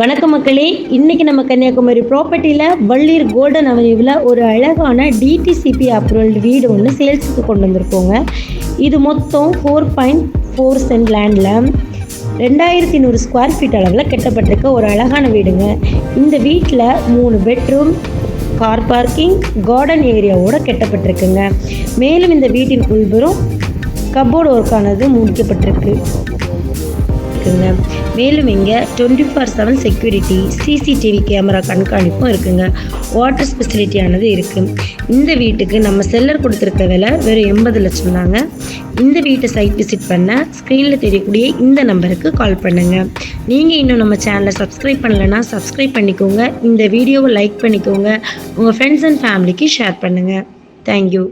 வணக்கம் மக்களே. இன்னைக்கு நம்ம கன்னியாகுமரி ப்ராப்பர்ட்டியில் வள்ளியூர் கோல்டன் அவென்யூவில் ஒரு அழகான டிடிசிபி அப்ரூவல் வீடு ஒன்று சேல்ஸுக்கு கொண்டு வந்திருக்கோங்க. இது மொத்தம் ஃபோர் பாயிண்ட் ஃபோர் சென்ட் லேண்டில் ரெண்டாயிரத்தி நூறு ஸ்கொயர் ஃபீட் அளவில் கட்டப்பட்டிருக்க ஒரு அழகான வீடுங்க. இந்த வீட்டில் மூணு பெட்ரூம் கார் பார்க்கிங் கார்டன் ஏரியாவோட கட்டப்பட்டிருக்குங்க. மேலும் இந்த வீட்டின் உள்புறம் கபோர்டு ஒர்க்கானது முடிக்கப்பட்டிருக்கு. இருக்குங்க. மேலும் இங்கே twenty four seven security CCTV camera கண்காணிப்பும் இருக்குங்க. வாட்டர் ஃபெசிலிட்டியானது இருக்குது இந்த வீட்டுக்கு நம்ம செல்லர் கொடுத்துருக்க விலை வெறும் எண்பது லட்சம் தாங்க. இந்த வீட்டை சைட் விசிட் பண்ண ஸ்க்ரீனில் தெரியக்கூடிய இந்த நம்பருக்கு கால் பண்ணுங்கள் நீங்கள் இன்னும் நம்ம சேனலை சப்ஸ்கிரைப் பண்ணலைன்னா சப்ஸ்கிரைப் பண்ணிக்கோங்க. இந்த வீடியோவை லைக் பண்ணிக்கோங்க. உங்கள் ஃப்ரெண்ட்ஸ் அண்ட் ஃபேமிலிக்கு ஷேர் பண்ணுங்கள் தேங்க்யூ